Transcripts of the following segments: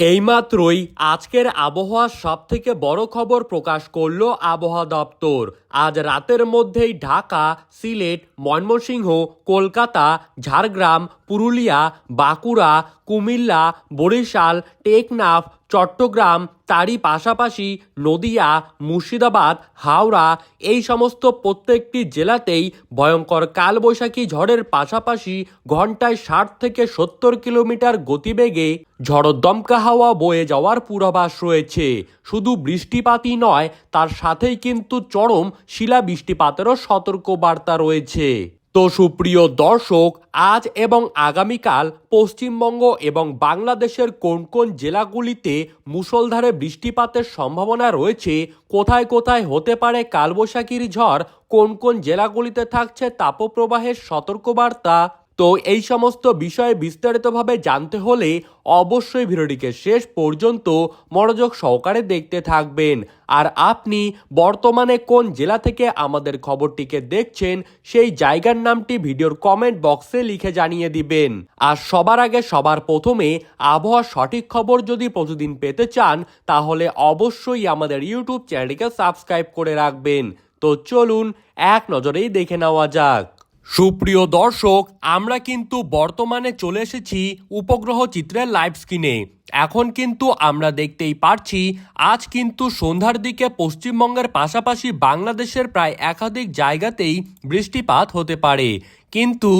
এইমাত্রই আজকের আবহাওয়ার সবথেকে বড় খবর প্রকাশ করল আবহাওয়া দপ্তর। আজ রাতের মধ্যেই ঢাকা, সিলেট, ময়মনসিংহ, কলকাতা, ঝাড়গ্রাম, পুরুলিয়া, বাঁকুড়া, কুমিল্লা, বরিশাল, টেকনাফ, চট্টগ্রাম, তারই পাশাপাশি নদিয়া, মুর্শিদাবাদ, হাওড়া এই সমস্ত প্রত্যেকটি জেলাতেই ভয়ঙ্কর কালবৈশাখী ঝড়ের পাশাপাশি ঘন্টায় ষাট থেকে সত্তর কিলোমিটার গতিবেগে ঝড় দমকা হাওয়া বয়ে যাওয়ার পূর্বাভাস রয়েছে। শুধু বৃষ্টিপাতই নয়, তার সাথেই কিন্তু চরম শিলা বৃষ্টিপাতেরও সতর্কবার্তা রয়েছে। তো সুপ্রিয় দর্শক, আজ এবং আগামীকাল পশ্চিমবঙ্গ এবং বাংলাদেশের কোন কোন জেলাগুলিতে মুসলধারে বৃষ্টিপাতের সম্ভাবনা রয়েছে, কোথায় কোথায় হতে পারে কালবৈশাখীর ঝড়, কোন কোন জেলাগুলিতে থাকছে তাপপ্রবাহের সতর্কবার্তা তো এই সমস্ত বিষয়ে বিস্তারিতভাবে জানতে হলে অবশ্যই ভিডিওটিকে শেষ পর্যন্ত মনোযোগ সহকারে দেখতে থাকবেন। আর আপনি বর্তমানে কোন জেলা থেকে আমাদের খবরটিকে দেখছেন, সেই জায়গার নামটি ভিডিওর কমেন্ট বক্সে লিখে জানিয়ে দিবেন। আর সবার আগে সবার প্রথমে আবহাওয়ার সঠিক খবর যদি প্রতিদিন পেতে চান, তাহলে অবশ্যই আমাদের ইউটিউব চ্যানেলটিকে সাবস্ক্রাইব করে রাখবেন। তো চলুন, এক নজরেই দেখে নেওয়া যাক। সুপ্রিয় দর্শক, আমরা কিন্তু বর্তমানে চলে এসেছি উপগ্রহ চিত্রের লাইভ স্ক্রিনে এখন কিন্তু আমরা দেখতেই পারছি, আজ কিন্তু সন্ধ্যার দিকে পশ্চিমবঙ্গের পাশাপাশি বাংলাদেশের প্রায় একাধিক জায়গাতেই বৃষ্টিপাত হতে পারে। কিন্তু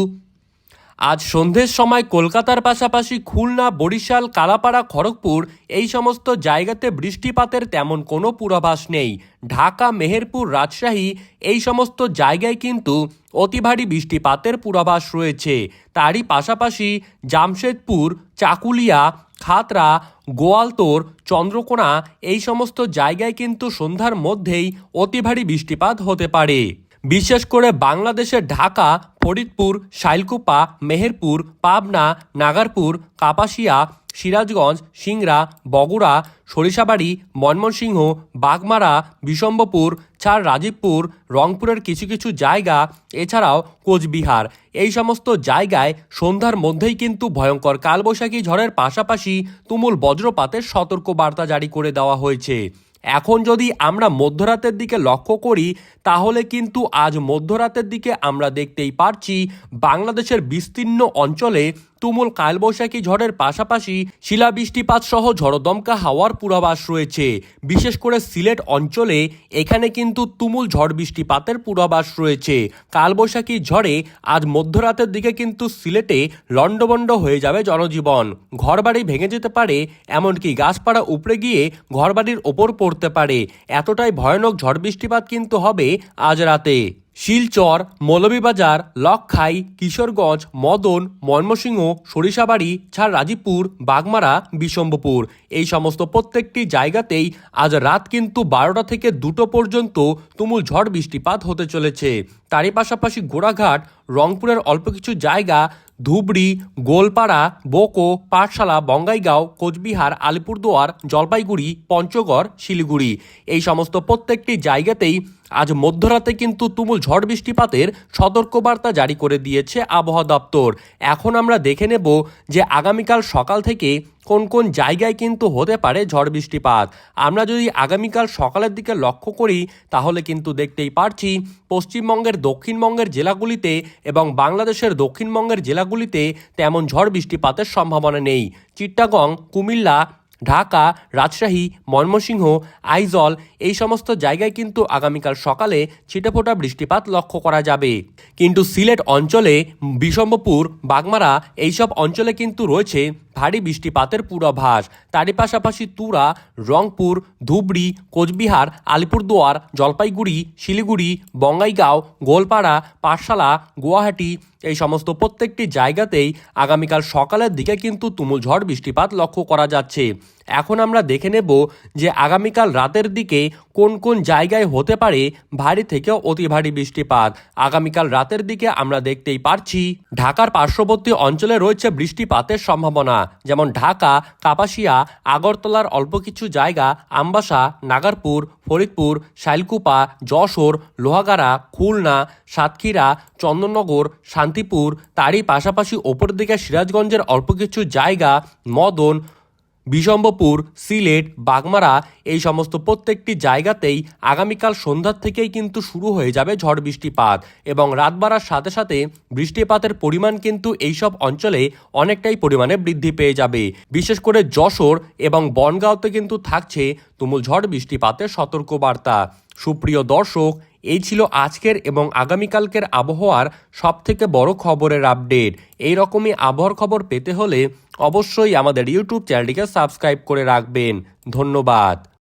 আজ সন্ধ্যের সময় কলকাতার পাশাপাশি খুলনা, বরিশাল, কালাপাড়া, খড়গপুর এই সমস্ত জায়গাতে বৃষ্টিপাতের তেমন কোনো পূর্বাভাস নেই। ঢাকা, মেহেরপুর, রাজশাহী এই সমস্ত জায়গায় কিন্তু অতি ভারী বৃষ্টিপাতের পূর্বাভাস রয়েছে। তারই পাশাপাশি জামশেদপুর, চাকুলিয়া, খাতরা, গোয়ালতোর, চন্দ্রকোনা এই সমস্ত জায়গায় কিন্তু সন্ধ্যার মধ্যেই অতি ভারী বৃষ্টিপাত হতে পারে। বিশেষ করে বাংলাদেশের ঢাকা, ফরিদপুর, শাইলকুপা, মেহেরপুর, পাবনা, নাগারপুর, কাপাসিয়া, সিরাজগঞ্জ, সিংড়া, বগুড়া, সরিষাবাড়ি, ময়মনসিংহ, বাগমারা বিশম্বপুর ছাড় রাজীবপুর, রংপুরের কিছু কিছু জায়গা, এছাড়াও কোচবিহার। এই সমস্ত জায়গায় সন্ধ্যার মধ্যেই কিন্তু ভয়ঙ্কর কালবৈশাখী ঝড়ের পাশাপাশি তুমুল বজ্রপাতের সতর্কবার্তা জারি করে দেওয়া হয়েছে। এখন যদি আমরা মধ্যরাতের দিকে লক্ষ্য করি, তাহলে কিন্তু আজ মধ্যরাতের দিকে আমরা দেখতেই পারছি বাংলাদেশের বিস্তীর্ণ অঞ্চলে তুমুল কালবৈশাখী ঝড়ের পাশাপাশি শিলাবৃষ্টিপাত সহ ঝড়দমকা হাওয়ার পূর্বাভাস রয়েছে। বিশেষ করে সিলেট অঞ্চলে এখানে কিন্তু তুমুল ঝড় বৃষ্টিপাতের পূর্বাভাস রয়েছে। কালবৈশাখী ঝড়ে আজ মধ্যরাতের দিকে কিন্তু সিলেটে লণ্ডভণ্ড হয়ে যাবে জনজীবন। ঘরবাড়ি ভেঙে যেতে পারে, এমনকি গাছপাড়া উপড়ে গিয়ে ঘরবাড়ির ওপর পড়তে পারে। এতটাই ভয়ানক ঝড় বৃষ্টিপাত কিন্তু হবে আজ রাতে। শিলচর, মৌলভীবাজার লক্ষাই কিশোরগঞ্জ, মদন, ময়মনসিংহ, সরিষাবাড়ি ছাড় রাজীবপুর বাগমারা বিশম্বপুর এই সমস্ত প্রত্যেকটি জায়গাতেই আজ রাত কিন্তু বারোটা থেকে দুটো পর্যন্ত তুমুল ঝড় বৃষ্টিপাত হতে চলেছে। তারই পাশাপাশি গোড়াঘাট, রংপুরের অল্প কিছু জায়গা, ধুবড়ি, গোলপাড়া, বোকো, পাঠশালা, বঙ্গাইগাঁও, কোচবিহার, আলিপুরদুয়ার, জলপাইগুড়ি, পঞ্চগড়, শিলিগুড়ি। এই সমস্ত প্রত্যেকটি জায়গাতেই আজ মধ্যরাতে কিন্তু তুমুল ঝড় বৃষ্টিপাতের সতর্কবার্তা জারি করে দিয়েছে আবহাওয়া দপ্তর। এখন আমরা দেখে নেব যে আগামীকাল সকাল থেকে কোন কোন জায়গায় কিন্তু হতে পারে ঝড় বৃষ্টিপাত। আমরা যদি আগামীকাল সকালের দিকে লক্ষ্য করি, তাহলে কিন্তু দেখতেই পারছি পশ্চিমবঙ্গের দক্ষিণবঙ্গের জেলাগুলিতে এবং বাংলাদেশের দক্ষিণবঙ্গের জেলাগুলিতে তেমন ঝড় বৃষ্টিপাতের সম্ভাবনা নেই। চিট্টাগং কুমিল্লা ঢাকা, রাজশাহী, ময়মনসিংহ, আইজল এই সমস্ত জায়গায় কিন্তু আগামীকাল সকালে ছিটেফোঁটা বৃষ্টিপাত লক্ষ্য করা যাবে। কিন্তু সিলেট অঞ্চলে বিশম্বপুর বাগমারা এইসব অঞ্চলে কিন্তু রয়েছে ভারী বৃষ্টিপাতের পূর্বাভাস। তারই পাশাপাশি তুরা, রংপুর, ধুবড়ি, কোচবিহার, আলিপুরদুয়ার, জলপাইগুড়ি, শিলিগুড়ি, বঙ্গাইগাঁও, গোলপাড়া, পাঠশালা, গুয়াহাটি এই সমস্ত প্রত্যেকটি জায়গাতেই আগামীকাল সকালের দিকে কিন্তু তুমুল ঝড় বৃষ্টিপাত লক্ষ্য করা যাচ্ছে। এখন আমরা দেখে নেব যে আগামীকাল রাতের দিকে কোন কোন জায়গায় হতে পারে ভারী থেকে অতি ভারী বৃষ্টিপাত। আগামীকাল রাতের দিকে আমরা দেখতেই পারছি ঢাকার পার্শ্ববর্তী অঞ্চলে রয়েছে বৃষ্টিপাতের সম্ভাবনা, যেমন ঢাকা, কাপাসিয়া, আগরতলার অল্প কিছু জায়গা আমবাসা, নাগারপুর, ফরিদপুর, শাইলকুপা, যশোর, লোহাগাড়া, খুলনা, সাতক্ষীরা, চন্দননগর, শান্তিপুর, তারই পাশাপাশি ওপর দিকে সিরাজগঞ্জের অল্প কিছু জায়গা, মদন বিশম্বপুর সিলেট, বাগমারা এই সমস্ত প্রত্যেকটি জায়গাতেই আগামীকাল সন্ধ্যার থেকেই কিন্তু শুরু হয়ে যাবে ঝড় বৃষ্টিপাত এবং রাত বাড়ার সাথে সাথে বৃষ্টিপাতের পরিমাণ কিন্তু এইসব অঞ্চলে অনেকটাই পরিমাণে বৃদ্ধি পেয়ে যাবে। বিশেষ করে যশোর এবং বনগাঁওতে কিন্তু থাকছে তুমুল ঝড় বৃষ্টিপাতের সতর্কবার্তা। সুপ্রিয় দর্শক, এই ছিল আজকের এবং আগামীকালকের আবহাওয়ার সবথেকে বড় খবরের আপডেট। এই রকমই আবহাওয়ার খবর পেতে হলে অবশ্যই আমাদের ইউটিউব চ্যানেলটিকে সাবস্ক্রাইব করে রাখবেন। ধন্যবাদ।